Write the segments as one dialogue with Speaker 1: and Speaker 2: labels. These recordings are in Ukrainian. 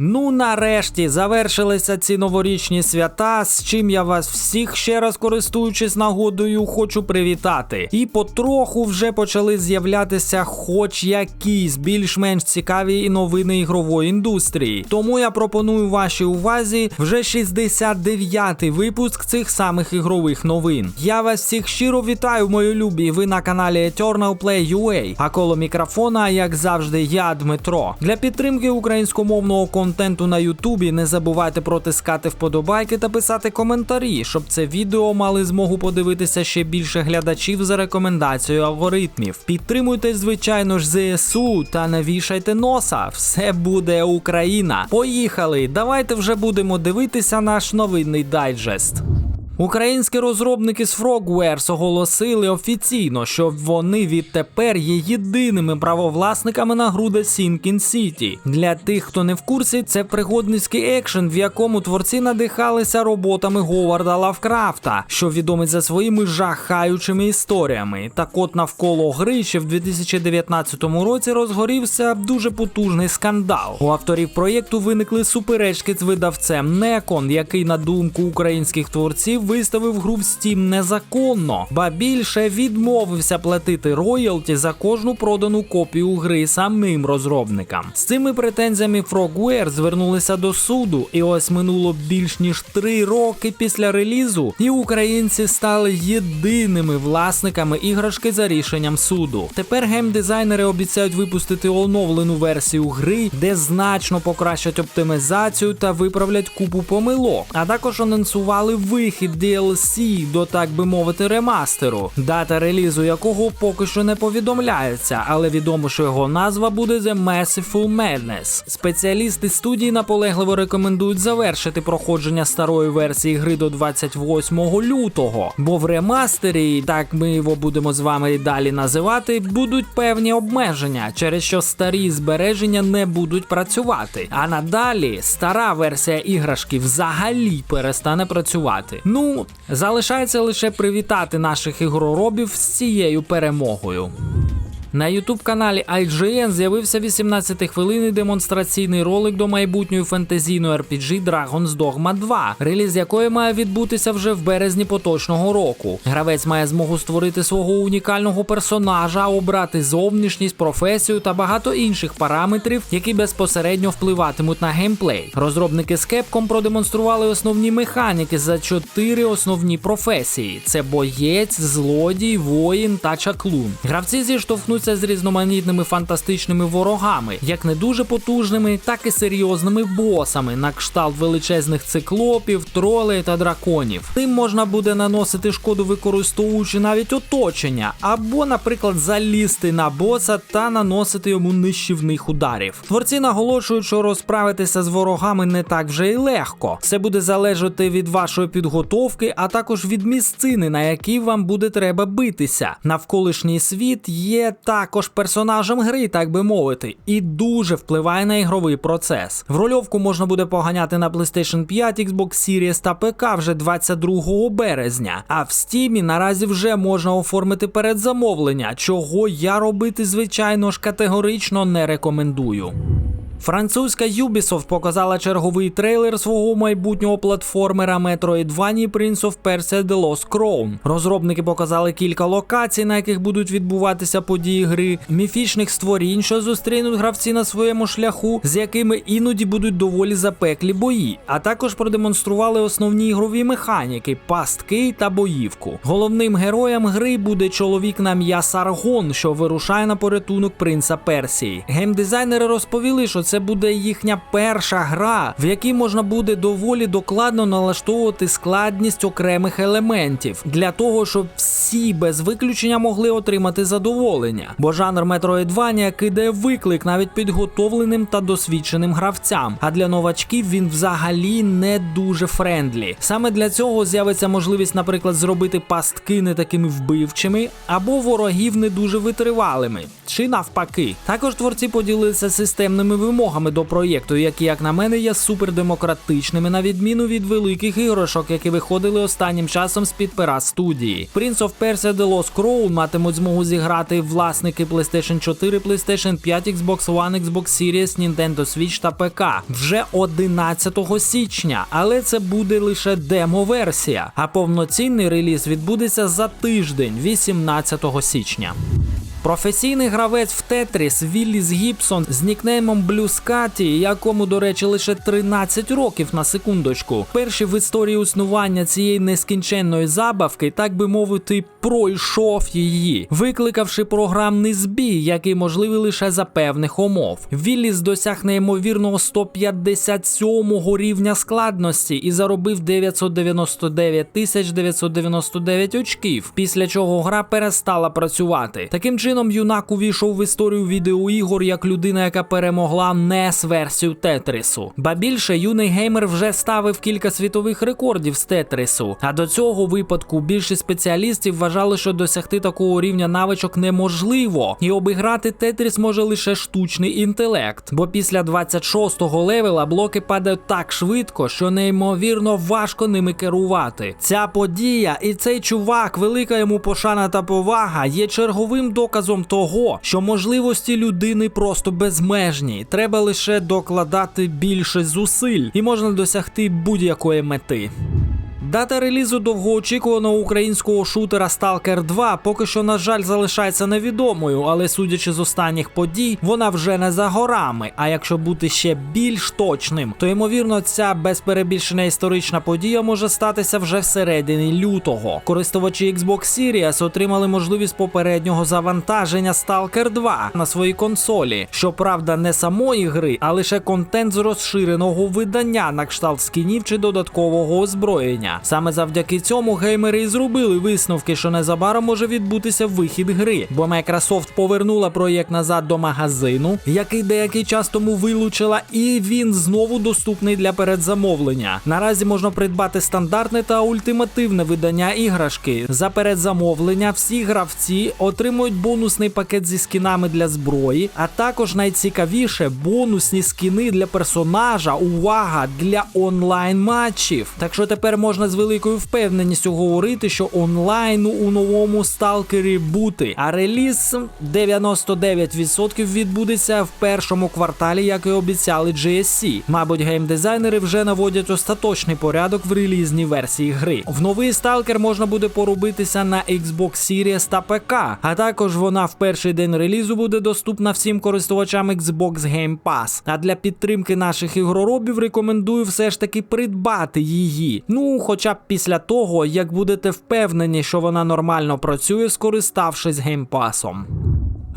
Speaker 1: Ну, нарешті завершилися ці новорічні свята, з чим я вас всіх ще раз користуючись нагодою, хочу привітати. І потроху вже почали з'являтися хоч якісь більш-менш цікаві новини ігрової індустрії. Тому я пропоную вашій увазі вже 69-й випуск цих самих ігрових новин. Я вас всіх щиро вітаю, мої любі. Ви на каналі Eternal Play UA. А коло мікрофона, як завжди, я Дмитро. Для підтримки українськомовного контенту на Ютубі не забувайте протискати вподобайки та писати коментарі, щоб це відео мали змогу подивитися ще більше глядачів за рекомендацією алгоритмів. Підтримуйте, звичайно ж, ЗСУ та не вішайте носа. Все буде Україна. Поїхали! Давайте вже будемо дивитися наш новинний дайджест. Українські розробники з Frogwares оголосили офіційно, що вони відтепер є єдиними правовласниками на гру The Sinking City. Для тих, хто не в курсі, це пригодницький екшен, в якому творці надихалися роботами Говарда Лавкрафта, що відомий за своїми жахаючими історіями. Так от навколо гри ще в 2019 році розгорівся дуже потужний скандал. У авторів проєкту виникли суперечки з видавцем Некон, який, на думку українських творців, виставив гру в Steam незаконно, ба більше відмовився платити роялті за кожну продану копію гри самим розробникам. З цими претензіями Frogware звернулися до суду, і ось минуло більш ніж три роки після релізу, і українці стали єдиними власниками іграшки за рішенням суду. Тепер геймдизайнери обіцяють випустити оновлену версію гри, де значно покращать оптимізацію та виправлять купу помилок. А також анонсували вихід DLC до так би мовити ремастеру, дата релізу якого поки що не повідомляється, але відомо, що його назва буде The Merciful Madness. Спеціалісти студії наполегливо рекомендують завершити проходження старої версії гри до 28 лютого, бо в ремастері, так ми його будемо з вами і далі називати, будуть певні обмеження, через що старі збереження не будуть працювати. А надалі стара версія іграшки взагалі перестане працювати. Ну, залишається лише привітати наших ігроробів з цією перемогою. На youtube каналі IGN з'явився 18-хвилинний демонстраційний ролик до майбутньої фентезійної RPG Dragon's Dogma 2, реліз якої має відбутися вже в березні поточного року. Гравець має змогу створити свого унікального персонажа, обрати зовнішність, професію та багато інших параметрів, які безпосередньо впливатимуть на геймплей. Розробники з Capcom продемонстрували основні механіки за чотири основні професії: це боєць, злодій, воїн та чаклун. Гравці зіштовхнуться з різноманітними фантастичними ворогами, як не дуже потужними, так і серйозними босами на кшталт величезних циклопів, тролей та драконів. Тим можна буде наносити шкоду, використовуючи навіть оточення, або, наприклад, залізти на боса та наносити йому нищівних ударів. Творці наголошують, що розправитися з ворогами не так вже й легко. Це буде залежати від вашої підготовки, а також від місцини, на якій вам буде треба битися. Навколишній світ є також персонажем гри, так би мовити, і дуже впливає на ігровий процес. В рольовку можна буде поганяти на PlayStation 5, Xbox Series та ПК вже 22 березня. А в Steam наразі вже можна оформити передзамовлення, чого я робити, звичайно ж, категорично не рекомендую. Французька Ubisoft показала черговий трейлер свого майбутнього платформера Metroidvania Prince of Persia The Lost Crown. Розробники показали кілька локацій, на яких будуть відбуватися події гри, міфічних створінь, що зустрінуть гравці на своєму шляху, з якими іноді будуть доволі запеклі бої, а також продемонстрували основні ігрові механіки, пастки та боївку. Головним героєм гри буде чоловік на ім'я Саргон, що вирушає на порятунок принца Персії. Геймдизайнери розповіли, що це буде їхня перша гра, в якій можна буде доволі докладно налаштовувати складність окремих елементів. Для того, щоб всі без виключення могли отримати задоволення. Бо жанр Metroidvania кидає виклик навіть підготовленим та досвідченим гравцям. А для новачків він взагалі не дуже френдлі. Саме для цього з'явиться можливість, наприклад, зробити пастки не такими вбивчими, або ворогів не дуже витривалими, чи навпаки. Також творці поділилися системними вимогами до проєкту, які, як на мене, є супердемократичними, на відміну від великих іграшок, які виходили останнім часом з під пера студії. Prince of Persia The Lost Crow матимуть змогу зіграти власники PlayStation 4, PlayStation 5, Xbox One, Xbox Series, Nintendo Switch та ПК вже 11 січня, але це буде лише демо-версія, а повноцінний реліз відбудеться за тиждень, 18 січня. Професійний гравець в Тетріс Вілліс Гібсон з нікнеймом Блюскаті, якому, до речі, лише 13 років на секундочку. Перший в історії існування цієї нескінченної забавки, так би мовити, пройшов її, викликавши програмний збій, який можливий лише за певних умов. Вілліс досяг неймовірного 157-го рівня складності і заробив 999 тисяч 999 очків, після чого гра перестала працювати. Таким чином, юнак увійшов в історію відеоігор як людина, яка перемогла NES версію Тетрісу. Ба більше юний геймер вже ставив кілька світових рекордів з Тетрісу. А до цього випадку більшість спеціалістів вважали, що досягти такого рівня навичок неможливо, і обіграти Тетріс може лише штучний інтелект. Бо після 26-го левела блоки падають так швидко, що неймовірно важко ними керувати. Ця подія і цей чувак, велика йому пошана та повага, є черговим доказом того, що можливості людини просто безмежні. Треба лише докладати більше зусиль, і можна досягти будь-якої мети. Дата релізу довгоочікуваного українського шутера Stalker 2 поки що, на жаль, залишається невідомою, але судячи з останніх подій, вона вже не за горами. А якщо бути ще більш точним, то ймовірно ця без перебільшення історична подія може статися вже всередині лютого. Користувачі Xbox Series отримали можливість попереднього завантаження Stalker 2 на своїй консолі. Щоправда, не самої гри, а лише контент з розширеного видання на кшталт скінів чи додаткового озброєння. Саме завдяки цьому геймери і зробили висновки, що незабаром може відбутися вихід гри, бо Microsoft повернула проєкт назад до магазину, який деякий час тому вилучила, і він знову доступний для передзамовлення. Наразі можна придбати стандартне та ультимативне видання іграшки. За передзамовлення всі гравці отримують бонусний пакет зі скінами для зброї, а також найцікавіше бонусні скіни для персонажа. Увага для онлайн матчів. Так що тепер можна з великою впевненістю говорити, що онлайну у новому сталкері бути. А реліз 99% відбудеться в першому кварталі, як і обіцяли GSC. Мабуть, геймдизайнери вже наводять остаточний порядок в релізній версії гри. В новий сталкер можна буде порубитися на Xbox Series та ПК, а також вона в перший день релізу буде доступна всім користувачам Xbox Game Pass. А для підтримки наших ігроробів рекомендую все ж таки придбати її. Ну, хоча б після того, як будете впевнені, що вона нормально працює, скориставшись геймпасом.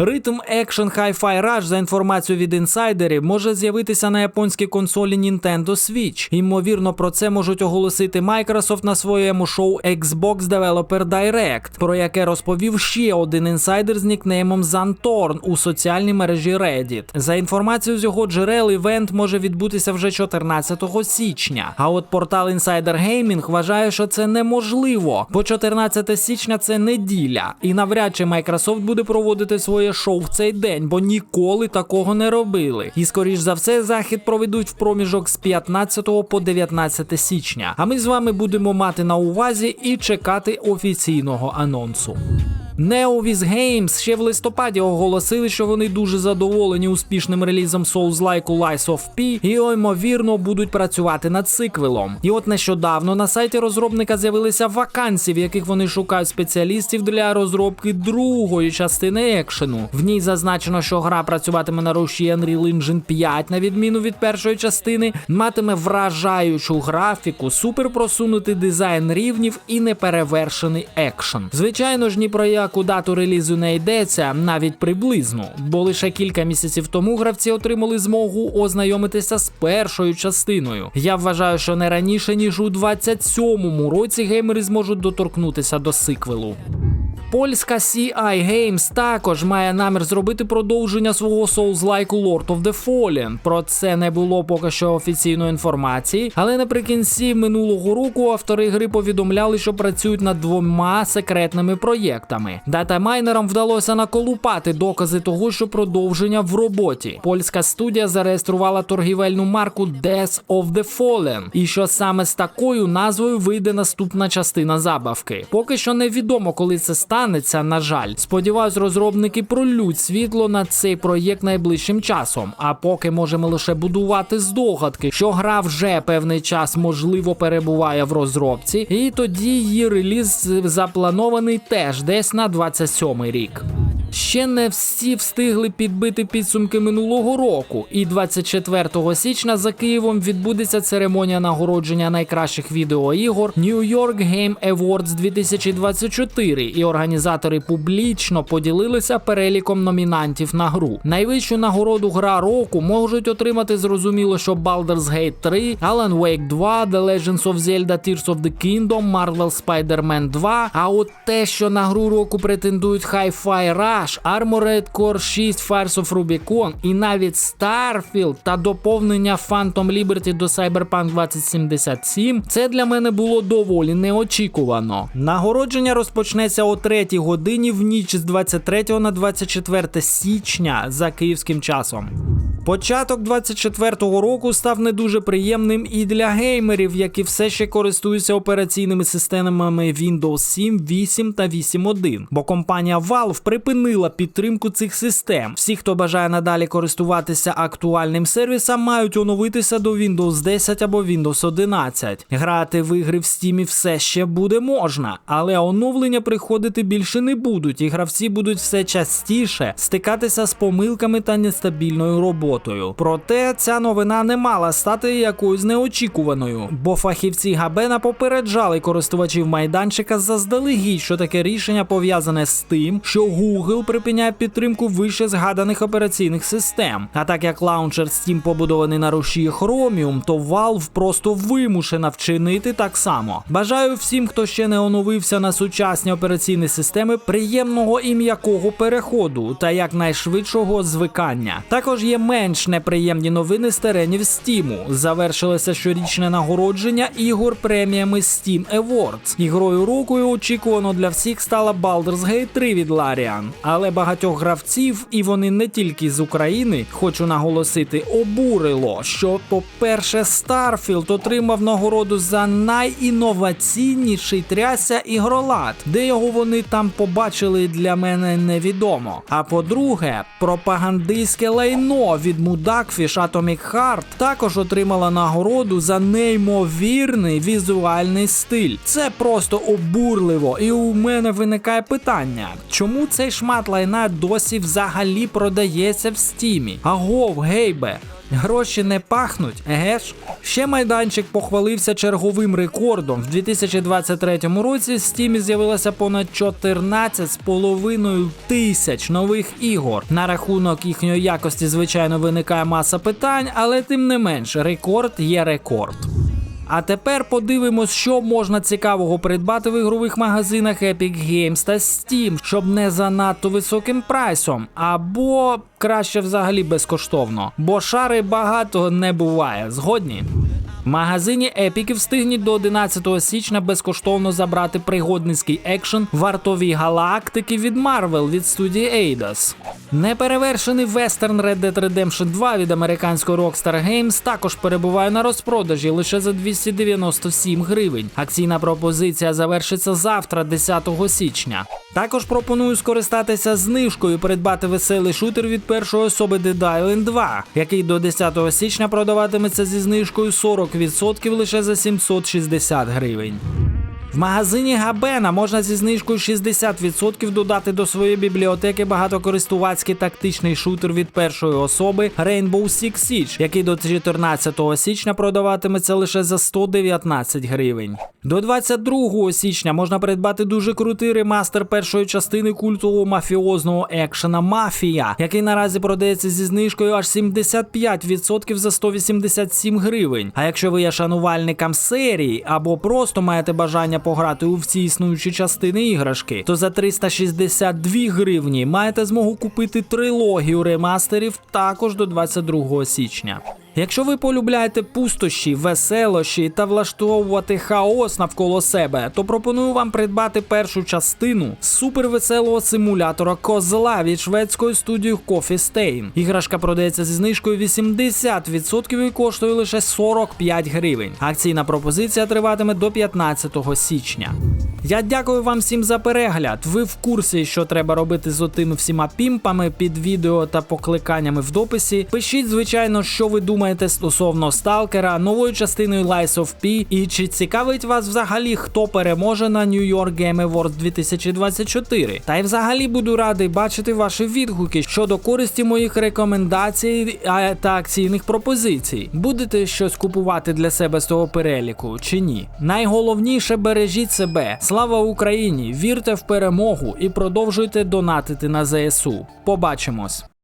Speaker 1: Ритм Action Hi-Fi Rush, за інформацією від інсайдерів, може з'явитися на японській консолі Nintendo Switch. Ймовірно, про це можуть оголосити Microsoft на своєму шоу Xbox Developer Direct, про яке розповів ще один інсайдер з нікнеймом Zantorn у соціальній мережі Reddit. За інформацією з його джерел, івент може відбутися вже 14 січня. А от портал Insider Gaming вважає, що це неможливо, бо 14 січня це неділя, і навряд чи Microsoft буде проводити своє шоу в цей день, бо ніколи такого не робили. І скоріш за все, захід проведуть в проміжок з 15 по 19 січня. А ми з вами будемо мати на увазі і чекати офіційного анонсу. Neovis Games ще в листопаді оголосили, що вони дуже задоволені успішним релізом Souls-like Lies of P і ймовірно будуть працювати над сиквелом. І от нещодавно на сайті розробника з'явилися вакансії, в яких вони шукають спеціалістів для розробки другої частини екшену. В ній зазначено, що гра працюватиме на руші Unreal Engine 5, на відміну від першої частини, матиме вражаючу графіку, суперпросунутий дизайн рівнів і неперевершений екшен. Звичайно ж, ні про яку дату релізу не йдеться, навіть приблизно, бо лише кілька місяців тому гравці отримали змогу ознайомитися з першою частиною. Я вважаю, що не раніше ніж у 27-му році геймери зможуть доторкнутися до сиквелу. Польська CI Games також має намір зробити продовження свого Souls-like Lord of the Fallen. Про це не було поки що офіційної інформації, але наприкінці минулого року автори гри повідомляли, що працюють над двома секретними проєктами. Датамайнерам вдалося наколупати докази того, що продовження в роботі. Польська студія зареєструвала торгівельну марку Death of the Fallen, і що саме з такою назвою вийде наступна частина забавки. Поки що невідомо, коли це станеться. На жаль, сподіваюсь, розробники пролють світло на цей проєкт найближчим часом. А поки можемо лише будувати здогадки, що гра вже певний час можливо перебуває в розробці, і тоді її реліз запланований теж десь на 27 рік. Ще не всі встигли підбити підсумки минулого року, і 24 січня за Києвом відбудеться церемонія нагородження найкращих відеоігор New York Game Awards 2024, і організатори публічно поділилися переліком номінантів на гру. Найвищу нагороду гра року можуть отримати зрозуміло, що Baldur's Gate 3, Alan Wake 2, The Legends of Zelda Tears of the Kingdom, Marvel Spider-Man 2. А от те, що на гру року претендують Hi-Fi Rush, Armored Core 6 Fires of Rubicon і навіть Starfield та доповнення Phantom Liberty до Cyberpunk 2077, це для мене було доволі неочікувано. Нагородження розпочнеться о 3 годині в ніч з 23 на 24 січня за київським часом. Початок 24-го року став не дуже приємним і для геймерів, які все ще користуються операційними системами Windows 7, 8 та 8.1, бо компанія Valve припинила підтримку цих систем. Всі, хто бажає надалі користуватися актуальним сервісом, мають оновитися до Windows 10 або Windows 11. Грати в ігри в Steam все ще буде можна, але оновлення приходити більше не будуть, і гравці будуть все частіше стикатися з помилками та нестабільною роботою. Проте ця новина не мала стати якоюсь неочікуваною, бо фахівці Габена попереджали користувачів майданчика заздалегідь, що таке рішення пов'язане з тим, що Google припиняє підтримку вище згаданих операційних систем. А так як лаунчер Steam побудований на рушії Chromium, то Valve просто вимушена вчинити так само. Бажаю всім, хто ще не оновився на сучасні операційні системи, приємного і м'якого переходу та якнайшвидшого звикання. Також є менш неприємні новини з теренів Стіму. Завершилося щорічне нагородження ігор преміями Steam Awards. Ігрою рокою очікувано для всіх стала Baldur's Gate 3 від Larian. Але багатьох гравців, і вони не тільки з України, хочу наголосити, обурило, що, по-перше, Starfield отримав нагороду за найінноваційніший тряся ігролад, де його вони там побачили для мене невідомо. А по-друге, пропагандистське лайно від Mudakfish Atomic Heart також отримала нагороду за неймовірний візуальний стиль. Це просто обурливо, і у мене виникає питання, чому цей шмат лайна досі взагалі продається в стімі? Агов, гейбе. Гроші не пахнуть, еге ж? Ще майданчик похвалився черговим рекордом. В 2023 році в Steam з'явилося понад 14,5 тисяч нових ігор. На рахунок їхньої якості, звичайно, виникає маса питань, але тим не менш, рекорд є рекорд. А тепер подивимось, що можна цікавого придбати в ігрових магазинах Epic Games та Steam, щоб не занадто високим прайсом, або краще взагалі безкоштовно, бо шари багато не буває. Згодні? Магазині Epic встигніть до 11 січня безкоштовно забрати пригодницький екшен вартові галактики від Marvel від студії Eidos. Неперевершений вестерн Red Dead Redemption 2 від американської Rockstar Games також перебуває на розпродажі лише за 297 гривень. Акційна пропозиція завершиться завтра, 10 січня. Також пропоную скористатися знижкою, і придбати веселий шутер від першої особи Dead Island 2, який до 10 січня продаватиметься зі знижкою 40% лише за 760 гривень. В магазині Габена можна зі знижкою 60% додати до своєї бібліотеки багатокористувацький тактичний шутер від першої особи Rainbow Six Siege, який до 14 січня продаватиметься лише за 119 гривень. До 22 січня можна придбати дуже крутий ремастер першої частини культового мафіозного екшена Мафія, який наразі продається зі знижкою аж 75% за 187 гривень. А якщо ви є шанувальником серії або просто маєте бажання пограти у всі існуючі частини іграшки, то за 362 гривні маєте змогу купити трилогію ремастерів також до 22 січня. Якщо ви полюбляєте пустощі, веселощі та влаштовувати хаос навколо себе, то пропоную вам придбати першу частину супервеселого симулятора козла від шведської студії Coffee Stain. Іграшка продається зі знижкою 80% і коштує лише 45 гривень. Акційна пропозиція триватиме до 15 січня. Я дякую вам всім за перегляд. Ви в курсі, що треба робити з отими всіма пімпами під відео та покликаннями в дописі. Пишіть, звичайно, що ви думаєте стосовно сталкера, новою частиною Lies of P, і чи цікавить вас взагалі, хто переможе на New York Game Awards 2024. Та й взагалі буду радий бачити ваші відгуки щодо користі моїх рекомендацій та акційних пропозицій. Будете щось купувати для себе з того переліку чи ні? Найголовніше бережіть себе. Слава Україні! Вірте в перемогу і продовжуйте донатити на ЗСУ. Побачимось!